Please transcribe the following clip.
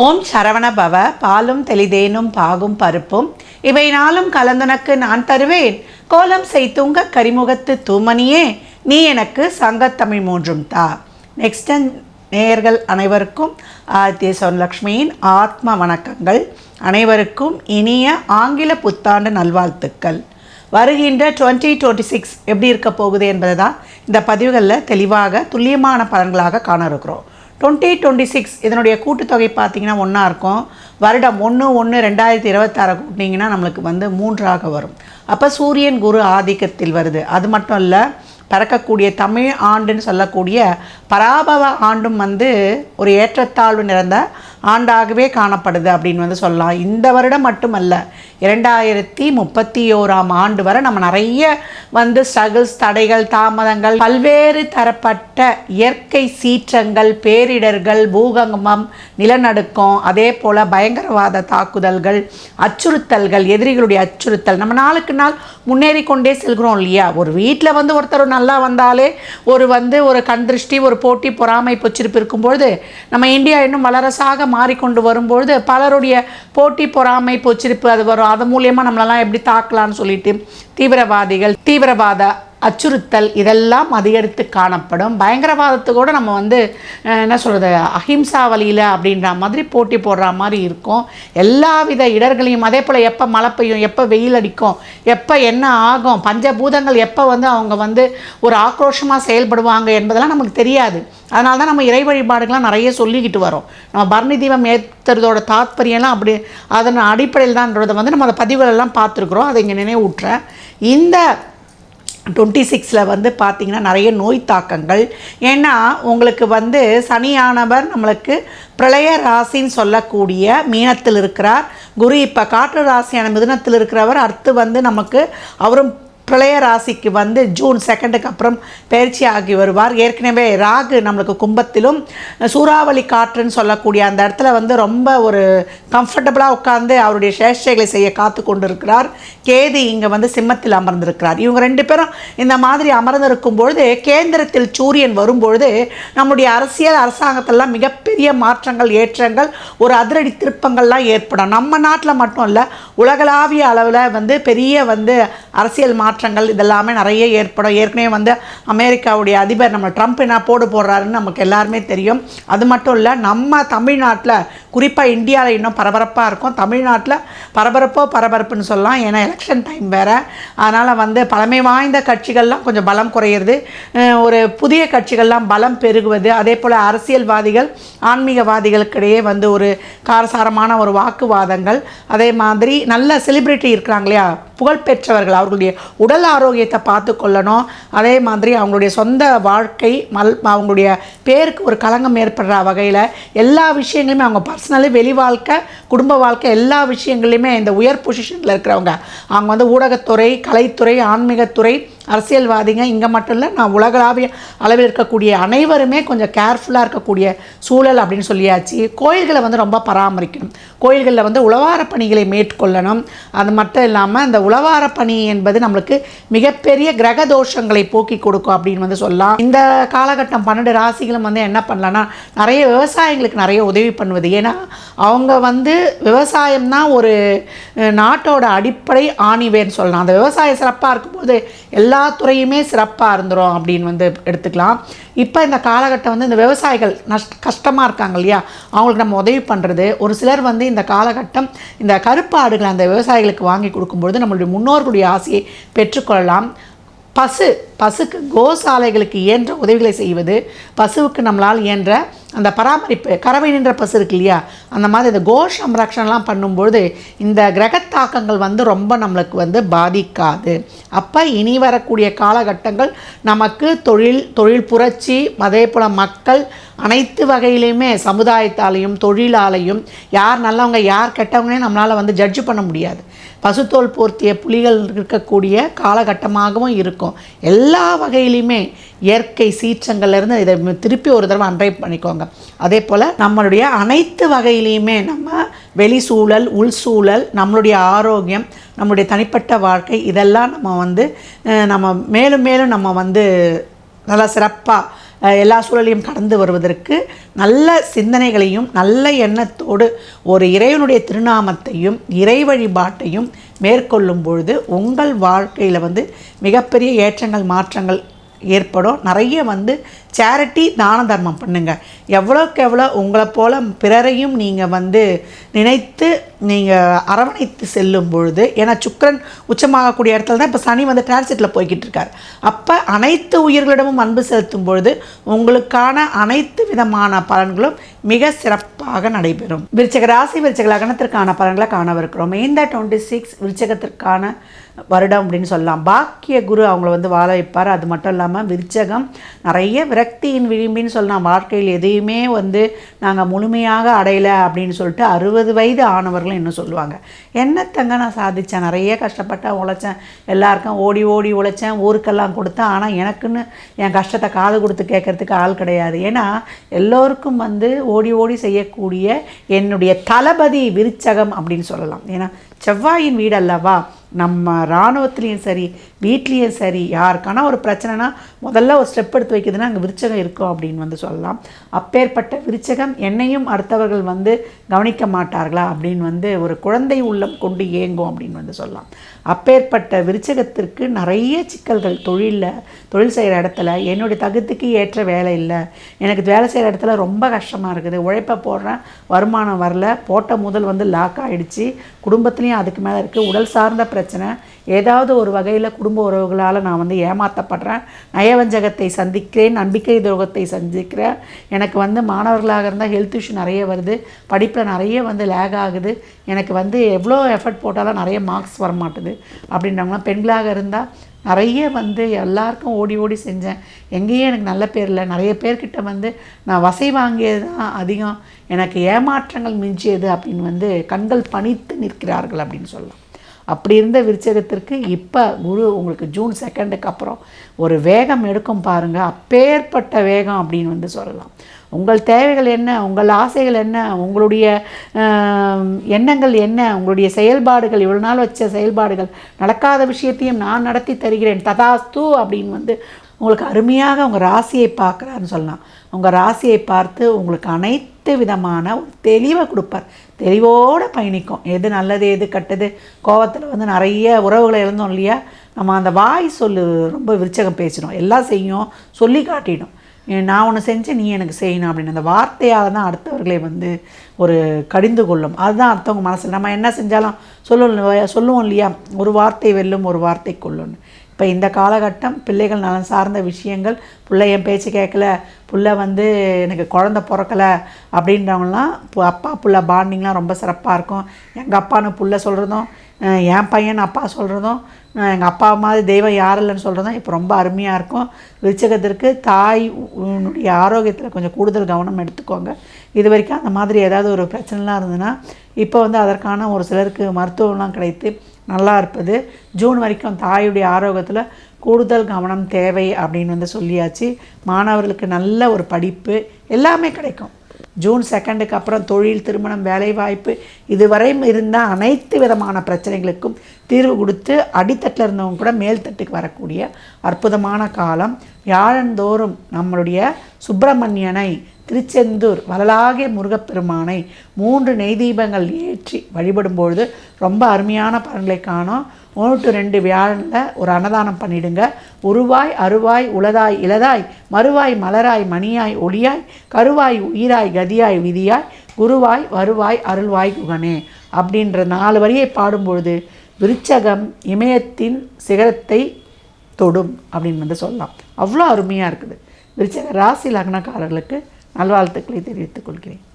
ஓம் சரவண பவ பாலும் தெளிதேனும் பாகும் பருப்பும். இவை நாளும் கலந்தனக்கு நான் தருவேன். கோலம் செய்துங்க கரிமுகத்து தூமணியே நீ எனக்கு சங்கத்தமிழ் மூன்றும் தா. நெக்ஸ்ட் நேயர்கள் அனைவருக்கும் ஆதித்ய சொன்னலக்ஷ்மியின் ஆத்ம வணக்கங்கள். அனைவருக்கும் இனிய ஆங்கில புத்தாண்டு நல்வாழ்த்துக்கள். வருகின்ற டுவெண்ட்டி டுவெண்ட்டி சிக்ஸ் எப்படி இருக்க போகுது என்பதை தான் இந்த பதிவுகளில் தெளிவாக துல்லியமான பலன்களாக காண இருக்கிறோம். டுவெண்ட்டி டுவெண்ட்டி சிக்ஸ் இதனுடைய கூட்டுத்தொகை பார்த்தீங்கன்னா ஒன்றா இருக்கும். வருடம் ஒன்று ஒன்று ரெண்டாயிரத்தி இருபத்தாறு கூட்டினீங்கன்னா நம்மளுக்கு வந்து மூன்றாக வரும். அப்போ சூரியன் குரு ஆதிக்கத்தில் வருது. அது மட்டும் இல்லை பறக்கக்கூடிய தமிழ் ஆண்டுன்னு சொல்லக்கூடிய பராபவ ஆண்டும் வந்து ஒரு ஏற்றத்தாழ்வு நிறைந்த ஆண்டாகவே காணப்படுது அப்படின்னு வந்து சொல்லலாம். இந்த வருடம் மட்டுமல்ல இரண்டாயிரத்தி முப்பத்தி ஓராம் ஆண்டு வரை நம்ம நிறைய வந்து ஸ்ட்ரகிள்ஸ் தடைகள் தாமதங்கள் பல்வேறு தரப்பட்ட இயற்கை சீற்றங்கள் பேரிடர்கள் பூகம்பம் நிலநடுக்கம் அதே போல் பயங்கரவாத தாக்குதல்கள் அச்சுறுத்தல்கள் எதிரிகளுடைய அச்சுறுத்தல். நம்ம நாளுக்கு நாள் முன்னேறி கொண்டே செல்கிறோம் இல்லையா? ஒரு வீட்டில் வந்து ஒருத்தர் நல்லா வந்தாலே ஒரு வந்து ஒரு கண் திருஷ்டி ஒரு போட்டி பொறாமை பொச்சிருப்பு இருக்கும்பொழுது நம்ம இந்தியா இன்னும் வளரசாக மாறிக்கொண்டு வரும்பொழுது பலருடைய போட்டி பொறாமை பொச்சிருப்பு அது வரும். அது மூலியமாக நம்மளெல்லாம் எப்படி தாக்கலாம்னு சொல்லிட்டு தீவிரவாதிகள் தீவிரவாத அச்சுறுத்தல் இதெல்லாம் அதிகரித்து காணப்படும். பயங்கரவாதத்துக்கூட நம்ம வந்து என்ன சொல்கிறது அஹிம்சா வழியில் அப்படின்ற மாதிரி போட்டி போடுற மாதிரி இருக்கும். எல்லா வித இடர்களையும் அதே போல் எப்போ மழை பெய்யும் எப்போ வெயில் அடிக்கும் எப்போ என்ன ஆகும் பஞ்சபூதங்கள் எப்போ வந்து அவங்க வந்து ஒரு ஆக்ரோஷமாக செயல்படுவாங்க என்பதெல்லாம் நமக்கு தெரியாது. அதனால தான் நம்ம இறை வழிபாடுகள்லாம் நிறைய சொல்லிக்கிட்டு வரோம். நம்ம பரணி தீபம் ஏற்றுறதோட தாத்பரியம்லாம் அப்படி அதன் அடிப்படையில் தான்ன்றதை வந்து நம்ம அந்த பதிவுகளெல்லாம் பார்த்துருக்குறோம். அதை இங்கே நினைவூட்டுறேன். இந்த டுவெண்ட்டி சிக்ஸில் வந்து பார்த்திங்கன்னா நிறைய நோய் தாக்கங்கள் ஏன்னா உங்களுக்கு வந்து சனியானவர் நம்மளுக்கு பிரளய ராசின்னு சொல்லக்கூடிய மீனத்தில் இருக்கிறார். குரு இப்போ காற்று ராசியான மிதுனத்தில் இருக்கிறவர் அடுத்து வந்து நமக்கு அவரும் பிரளய ராசிக்கு வந்து ஜூன் செகண்டுக்கு அப்புறம் பயிற்சி ஆகி வருவார். ஏற்கனவே ராகு நம்மளுக்கு கும்பத்திலும் சூறாவளி காற்றுன்னு சொல்லக்கூடிய அந்த இடத்துல வந்து ரொம்ப ஒரு கம்ஃபர்டபுளாக உட்காந்து அவருடைய சேஷ்டைகளை செய்ய காத்து கொண்டு இருக்கிறார் கேது இங்கே வந்து சிம்மத்தில் அமர்ந்திருக்கிறார். இவங்க ரெண்டு பேரும் இந்த மாதிரி அமர்ந்திருக்கும் பொழுது கேந்திரத்தில் சூரியன் வரும்பொழுது நம்முடைய அரசியல் அரசாங்கத்திலலாம் மிகப்பெரிய மாற்றங்கள் ஏற்றங்கள் ஒரு அதிரடி திருப்பங்கள்லாம் ஏற்படும். நம்ம நாட்டில் மட்டும் இல்லை உலகளாவிய அளவில் வந்து பெரிய வந்து அரசியல் மாற்றங்கள் இதெல்லாமே நிறைய ஏற்படும். ஏற்கனவே வந்து அமெரிக்காவுடைய அதிபர் நம்ம ட்ரம்ப் என்ன போடு போடுறாருன்னு நமக்கு எல்லாருமே தெரியும். அது மட்டும் இல்லை நம்ம தமிழ்நாட்டில் குறிப்பாக இந்தியாவில் இன்னும் பரபரப்பாக இருக்கும். தமிழ்நாட்டில் பரபரப்போ பரபரப்புன்னு சொல்லலாம். ஏன்னா எலெக்ஷன் டைம் வேறு. அதனால் வந்து பழமை வாய்ந்த கட்சிகள்லாம் கொஞ்சம் பலம் குறையிறது. ஒரு புதிய கட்சிகள்லாம் பலம் பெருகுவது. அதே போல் அரசியல்வாதிகள் ஆன்மீகவாதிகளுக்கிடையே வந்து ஒரு காரசாரமான ஒரு வாக்குவாதங்கள். அதே மாதிரி நல்ல செலிப்ரிட்டி இருக்கிறாங்க இல்லையா? புகழ்பெற்றவர்கள் அவர்களுடைய உடல் ஆரோக்கியத்தை பார்த்து கொள்ளணும். அதே மாதிரி அவங்களுடைய சொந்த வாழ்க்கை மல் அவங்களுடைய பேருக்கு ஒரு களங்கம் ஏற்படுற வகையில் எல்லா விஷயங்களுமே அவங்க பர்சனலி வெளி வாழ்க்கை குடும்ப வாழ்க்கை எல்லா விஷயங்களையுமே இந்த உயர் பொசிஷனில் இருக்கிறவங்க. அவங்க வந்து ஊடகத்துறை கலைத்துறை ஆன்மீகத்துறை அரசியல்வாதிங்க இங்கே மட்டும் இல்லை நான் உலகளாவிய அளவில் இருக்கக்கூடிய அனைவருமே கொஞ்சம் கேர்ஃபுல்லாக இருக்கக்கூடிய சூழல் அப்படின்னு சொல்லியாச்சு. கோயில்களை வந்து ரொம்ப பராமரிக்கணும். கோயில்களில் வந்து உழவார பணிகளை மேற்கொள்ளணும். அது மட்டும் இல்லாமல் அந்த உழவார பணி என்பது நம்மளுக்கு மிகப்பெரிய கிரக தோஷங்களை போக்கி கொடுக்கும் அப்படின்னு வந்து சொல்லலாம். இந்த காலகட்டம் பன்னெண்டு ராசிகளும் வந்து என்ன பண்ணலான்னா நிறைய விவசாயிகளுக்கு நிறைய உதவி பண்ணுவது. ஏன்னா அவங்க வந்து விவசாயம் தான் ஒரு நாட்டோட அடிப்படை ஆணிவேன்னு சொல்லலாம். அந்த விவசாயம் சிறப்பாக இருக்கும்போது எல்லா எல்லா துறையுமே சிறப்பாக இருந்துரும் அப்படின்னு வந்து எடுத்துக்கலாம். இப்போ இந்த காலகட்டம் வந்து இந்த விவசாயிகள் நஷ்ட கஷ்டமாக இருக்காங்க இல்லையா? அவங்களுக்கு நம்ம உதவி பண்ணுறது ஒரு சிலர் வந்து இந்த காலகட்டம் இந்த கருப்பாடுகளை அந்த விவசாயிகளுக்கு வாங்கி கொடுக்கும்பொழுது நம்மளுடைய முன்னோர்களுடைய ஆசையை பெற்றுக்கொள்ளலாம். பசு பசுக்கு கோசாலைகளுக்கு இயன்ற உதவிகளை செய்வது பசுவுக்கு நம்மளால் இயன்ற அந்த பராமரிப்பு கறவை நின்ற பசு இருக்கு இல்லையா? அந்த மாதிரி இந்த கோ சம்ரக்ஷன்லாம் பண்ணும்பொழுது இந்த கிரகத்தாக்கங்கள் வந்து ரொம்ப நம்மளுக்கு வந்து பாதிக்காது. அப்போ இனி வரக்கூடிய காலகட்டங்கள் நமக்கு தொழில் தொழில் புரட்சி அதே போல் மக்கள் அனைத்து வகையிலையுமே சமுதாயத்தாலையும் தொழிலாலையும் யார் நல்லவங்க யார் கெட்டவங்கன்னே நம்மளால் வந்து ஜட்ஜ் பண்ண முடியாது. பசுத்தோல் போர்த்திய புலிகள் இருக்கக்கூடிய காலகட்டமாகவும் இருக்கும். எல்லா வகையிலையுமே இயற்கை சீற்றங்கள்லேருந்து இதை திருப்பி ஒரு தடவை அன்றை பண்ணிக்கோங்க. அதே போல் நம்மளுடைய அனைத்து வகையிலையுமே நம்ம வெளி சூழல் உள் சூழல் நம்மளுடைய ஆரோக்கியம் நம்மளுடைய தனிப்பட்ட வாழ்க்கை இதெல்லாம் நம்ம வந்து நம்ம மேலும் மேலும் நம்ம வந்து நல்லா சிறப்பாக எல்லா சூழலையும் கடந்து வருவதற்கு நல்ல சிந்தனைகளையும் நல்ல எண்ணத்தோடு ஒரு இறைவனுடைய திருநாமத்தையும் இறை வழிபாட்டையும் மேற்கொள்ளும் பொழுது உங்கள் வாழ்க்கையில் வந்து மிகப்பெரிய ஏற்றங்கள் மாற்றங்கள் ஏற்படும். நிறைய வந்து சேரிட்டி தான தர்மம் பண்ணுங்கள் எவ்வளோக்கு எவ்வளோ உங்களை போல் பிறரையும் நீங்கள் வந்து நினைத்து நீங்கள் அரவணைத்து செல்லும் பொழுது ஏன்னா சுக்கிரன் உச்சமாகக்கூடிய இடத்துல தான் இப்போ சனி வந்து டிரான்சிட்டில் போய்கிட்டு இருக்கார். அப்போ அனைத்து உயிர்களிடமும் அன்பு செலுத்தும் பொழுது உங்களுக்கான அனைத்து விதமான பலன்களும் மிக சிறப்பாக நடைபெறும். விருச்சக ராசி விருச்சக லக்னத்திற்கான பலன்களை காணவிருக்கிறோம். இந்த டுவெண்ட்டி சிக்ஸ் விருச்சகத்திற்கான வருடம் அப்படின்னு சொல்லலாம். பாக்கிய குரு அவங்கள வந்து வாழ வைப்பார். அது மட்டும் இல்லாமல் விருச்சகம் நிறைய விரக்தியின் விளிம்பின்னு சொல்லலாம் வாழ்க்கையில் எதையுமே வந்து நாங்கள் முழுமையாக அடையலை அப்படின்னு சொல்லிட்டு அறுபது வயது ஆனவர்களும் இன்னும் சொல்லுவாங்க. என்னத்தங்க நான் சாதித்தேன் நிறைய கஷ்டப்பட்டேன் உழைச்சேன். எல்லாருக்கும் ஓடி ஓடி உழைச்சேன் ஊருக்கெல்லாம் கொடுத்தேன். ஆனால் எனக்குன்னு என் கஷ்டத்தை காது கொடுத்து கேட்கறதுக்கு ஆள் கிடையாது. ஏன்னா எல்லோருக்கும் வந்து ஓடி ஓடி செய்யக்கூடிய என்னுடைய தளபதி விருச்சகம் அப்படின்னு சொல்லலாம். ஏன்னா செவ்வாயின் வீடு அல்லவா நம்ம இராணுவத்துலேயும் சரி வீட்லேயும் சரி யாருக்கான ஒரு பிரச்சனைனா முதல்ல ஒரு ஸ்டெப் எடுத்து வைக்குதுன்னா அங்கே விருச்சகம் இருக்கும் அப்படின்னு வந்து சொல்லலாம். அப்பேற்பட்ட விருச்சகம் என்னையும் அடுத்தவர்கள் வந்து கவனிக்க மாட்டார்களா அப்படின்னு வந்து ஒரு குழந்தை உள்ளம் கொண்டு ஏங்கும் அப்படின்னு வந்து சொல்லலாம். அப்பேற்பட்ட விருச்சகத்திற்கு நிறைய சிக்கல்கள் தொழிலில் தொழில் செய்கிற இடத்துல என்னுடைய தகுதிக்கு ஏற்ற வேலை இல்லை எனக்கு வேலை செய்கிற இடத்துல ரொம்ப கஷ்டமாக இருக்குது உழைப்பை போடுறேன் வருமானம் வரல போட்ட முதல் வந்து லாக் ஆகிடுச்சு குடும்பத்துலேயும் அதுக்கு மேலே இருக்குது உடல் சார்ந்த பிரச்சனை ஏதாவது ஒரு வகையில் குடும்ப உறவுகளால் நான் வந்து ஏமாற்றப்படுறேன் நயவஞ்சகத்தை சந்திக்கிறேன் நம்பிக்கை துரோகத்தை சந்திக்கிறேன். எனக்கு வந்து மாணவர்களாக இருந்தால் ஹெல்த் இஷ்யூ நிறைய வருது. படிப்பில் நிறைய வந்து லேக் ஆகுது. எனக்கு வந்து எவ்வளோ எஃபர்ட் போட்டாலும் நிறைய மார்க்ஸ் வர மாட்டுது அப்படின்றவங்களாம் பெண்களாக இருந்தால் நிறைய வந்து எல்லாருக்கும் ஓடி ஓடி செஞ்சேன். எங்கேயும் எனக்கு நல்ல பேர் இல்லை. நிறைய பேர்கிட்ட வந்து நான் வசை வாங்கியது தான் அதிகம். எனக்கு ஏமாற்றங்கள் மிஞ்சியது அப்படின்னு வந்து கண்கள் பணித்து நிற்கிறார்கள் அப்படின்னு சொல்லலாம். அப்படி இருந்த விருச்சகத்திற்கு இப்போ குரு உங்களுக்கு ஜூன் செகண்டுக்கு அப்புறம் ஒரு வேகம் எடுக்கும் பாருங்கள் அப்பேற்பட்ட வேகம் அப்படின்னு வந்து சொல்லலாம். உங்கள் தேவைகள் என்ன? உங்கள் ஆசைகள் என்ன? உங்களுடைய எண்ணங்கள் என்ன? உங்களுடைய செயல்பாடுகள் இவ்வளோ நாள் வச்ச செயல்பாடுகள் நடக்காத விஷயத்தையும் நான் நடத்தி தருகிறேன். ததாஸ்து அப்படின்னு வந்து உங்களுக்கு அருமையாக உங்கள் ராசியை பார்க்குறாருன்னு சொல்லலாம். உங்கள் ராசியை பார்த்து உங்களுக்கு அனைத்து விதமான ஒரு தெளிவை கொடுப்பார். தெளிவோடு பயணிக்கும். எது நல்லது எது கட்டது. கோவத்தில் வந்து நிறைய உறவுகளை இழந்தோம் இல்லையா? நம்ம அந்த வாய் சொல்லு ரொம்ப விருச்சகம் பேசிடும். எல்லாம் செய்யும் சொல்லி காட்டிடும். நான் ஒன்று செஞ்சு நீ எனக்கு செய்யணும் அப்படின்னு அந்த வார்த்தையால் தான் அடுத்தவர்களை வந்து ஒரு கடிந்து கொள்ளும். அதுதான் அடுத்தவங்க மனசில். நம்ம என்ன செஞ்சாலும் சொல்லுவோம் சொல்லுவோம் இல்லையா? ஒரு வார்த்தை வெல்லும் ஒரு வார்த்தை கொல்லும்னு இப்போ இந்த காலகட்டம் பிள்ளைகள் நலன் சார்ந்த விஷயங்கள் பிள்ளை என் பேச்சு கேட்கல புள்ள வந்து எனக்கு குழந்த பிறக்கலை அப்படின்றவங்களாம் அப்பா புள்ள பாண்டிங்லாம் ரொம்ப சிறப்பாக இருக்கும். எங்கள் அப்பான்னு புள்ள சொல்கிறதும் என் பையன் அப்பா சொல்கிறதும் எங்கள் அப்பா மாதிரி தெய்வம் யார் இல்லைன்னு சொல்கிறதும் இப்போ ரொம்ப அருமையாக இருக்கும். விருச்சகத்திற்கு தாய் உன்னுடைய ஆரோக்கியத்தில் கொஞ்சம் கூடுதல் கவனம் எடுத்துக்கோங்க. இது வரைக்கும் அந்த மாதிரி ஏதாவது ஒரு பிரச்சனைலாம் இருந்ததுன்னா இப்போ வந்து அதற்கான ஒரு சிலருக்கு மருத்துவம்லாம் கிடைத்து நல்லா இருப்பது. ஜூன் வரைக்கும் தாயுடைய ஆரோக்கியத்தில் கூடுதல் கவனம் தேவை அப்படின்னு வந்து சொல்லியாச்சு. மாணவர்களுக்கு நல்ல ஒரு படிப்பு எல்லாமே கிடைக்கும். ஜூன் செகண்டுக்கு அப்புறம் தொழில் திருமணம் வேலைவாய்ப்பு இதுவரையும் இருந்த அனைத்து விதமான பிரச்சனைகளுக்கும் தீர்வு கொடுத்து அடித்தட்டில் இருந்தவங்க கூட மேல்தட்டுக்கு வரக்கூடிய அற்புதமான காலம். வியாழந்தோறும் நம்மளுடைய சுப்பிரமணியனை திருச்செந்தூர் வளலாகிய முருகப்பெருமானை மூன்று நெய் தீபங்கள் ஏற்றி வழிபடும்பொழுது ரொம்ப அருமையான பலன்களை காணும். ஒன்று டு ரெண்டு வியாழனில் ஒரு அன்னதானம் பண்ணிடுங்க. உருவாய் அருவாய் உளதாய் இளதாய் மறுவாய் மலராய் மணியாய் ஒளியாய் கருவாய் உயிராய் கதியாய் விதியாய் குருவாய் வருவாய் அருள்வாய் குகனே அப்படின்ற நாலு வரியை பாடும்பொழுது விருச்சகம் இமயத்தின் சிகரத்தை தொடும் அப்படின்னு வந்து சொல்லலாம். அவ்வளோ அருமையாக இருக்குது. விருச்சக ராசி லக்னக்காரர்களுக்கு நல்வாழ்த்துக்களை தெரிவித்துக் கொள்கிறேன்.